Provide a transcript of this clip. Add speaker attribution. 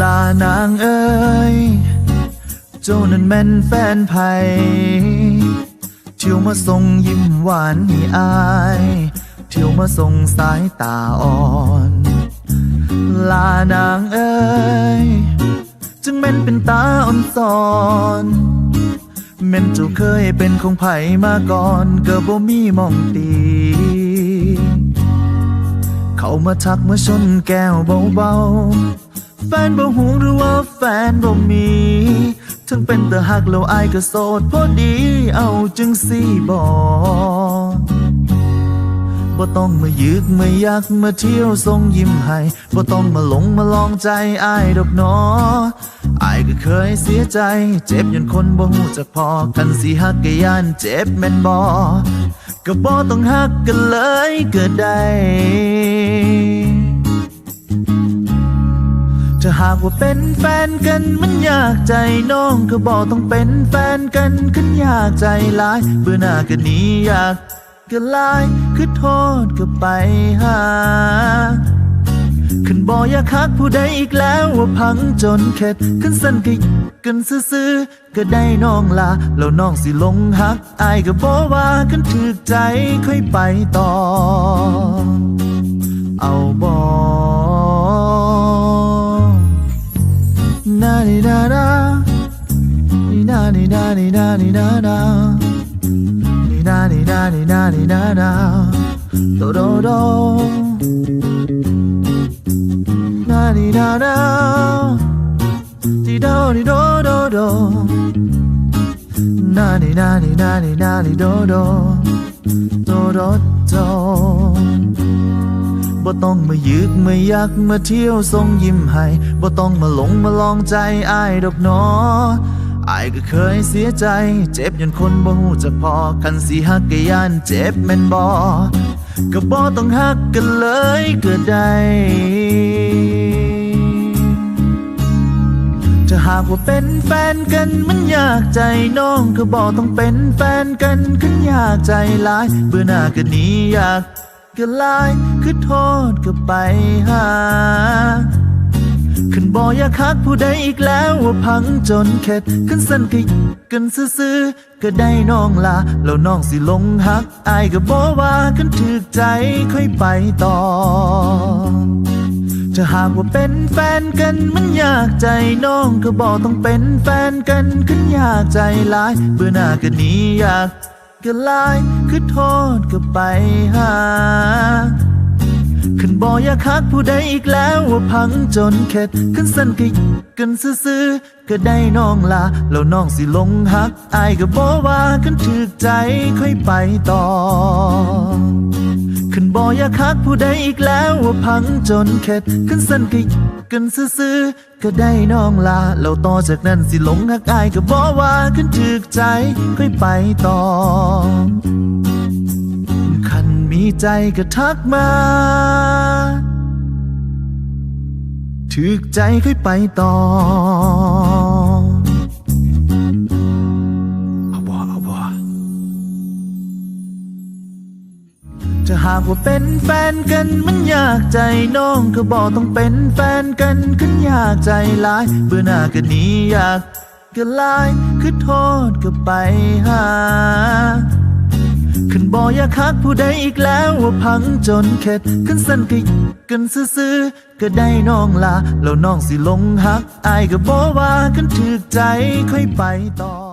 Speaker 1: ลานางเอ้ยเจ้านั้นแม่นแฟนไผ่เที่ยวมาส่งยิ้มหวานให้อายเที่ยวมาส่งสายตาอ่อนลานางเอ้ยจึงแม่นเป็นตาอ่อนสอนแม่นเจ้าเคยเป็นของไผ่มาก่อนก็บ่มีมองตีเขามาทักมาชนแก้วเบาๆ แฟนบ่หูหรือว่าแฟนบ่มี ถึงเป็นแต่หักแล้วอายก็โสดพอดีเอาจึงสีบอกบ่ต้องมายึกมายักมาเที่ยวทรงยิ้มให้บ่ต้องมาหลงมาลองใจอายดอกหนออายก็เคยเสียใจ เจ็บยันคนบ่หูจักพอกันสิฮักก็ย่านเจ็บแม่นบ่ก็บ่ต้องฮักกันเลยก็ได้ ถ้าหากว่าเป็นแฟนกันมันยากใจน้องก็บอกต้องเป็นแฟนกันขึ้นยากใจหลายเบื่อหน้าก็หนีอยากก็ลายคือโทษก็ไปหาขึ้นบออยากฮักผู้ใดอีกแล้วว่าพังจนเข็ดขึ้นสั้นก็กันซื่อๆก็ได้น้องลาแล้วน้องสิลงฮักอายก็บอกว่ากันถึกใจค่อยไปต่อ เอาบอ ni na ni na ni na na ni na ni na ni na ni na na do do do na ni na na di do di do do do na ni na ni na ni na ni do do do do do บ่ต้องมายึกมายักมาเที่ยวทรงยิ้มให้บ่ต้องมาหลงมาลองใจอายดอกหนอ อายก็เคยเสียใจ เจ็บยันคนบ่ฮู้จักพอคันสิฮักก็ย่านเจ็บแม่นบ่ก็บ่ต้องฮักกันเลยก็ได้ถ้าหากว่าเป็นแฟนกันมันยากใจน้องก็บอกต้องเป็นแฟนกันขึ้นยากใจหลาย เบื่อหน้าก็หนีอยากก็ลายคือโทษก็ไปหา ขึ้นบออยากฮักผู้ใดอีกแล้วว่าพังจนเข็ด ขึ้นสันก็กันซื่อๆก็ได้น้องลา แล้วน้องสิลงฮักอายก็บอกว่ากันถึกใจค่อยไปต่อถ้าหากว่าเป็นแฟนกันมันยากใจน้องก็บอกต้องเป็นแฟนกันขึ้นยากใจหลาย เบื่อหน้าก็หนีอยากก็ลายคือโทษก็ไปหาขึ้นบ ออยากฮักผู้ใดอีกแล้วว่าพังจนเข็ดขึ้นสั้นก็กันซื่อๆก็ได้น้องลาแล้วน้องสิลงฮักอายก็บอกว่ากันถึกใจค่อยไปต่อขึ้นบออยากฮักผู้ใดอีกแล้วว่าพังจนเข็ดขึ้นสั้นก็กันซื่อๆก็ได้น้องลาแล้วต่อจากนั้นสิหลงฮักอายก็บอกว่ากันถึกใจค่อยไปต่อคันมีใจก็ทักมา ถึกใจค่อยไปต่อเอาบ่เอาบ่ถ้าหากว่าเป็นแฟนกันมันยากใจน้องก็บอกต้องเป็นแฟนกันขึ้นยากใจหลายเบื่อหน้าก็หนีอยากก็ลายคือโทษก็ไปหา ขึ้นบออยากฮักผู้ใดอีกแล้วว่าพังจนเข็ด ขึ้นสั้นก็กันซื้อๆก็ได้น้องลา แล้วน้องสิลงฮักอายก็บอกว่ากันถึกใจค่อยไปต่อ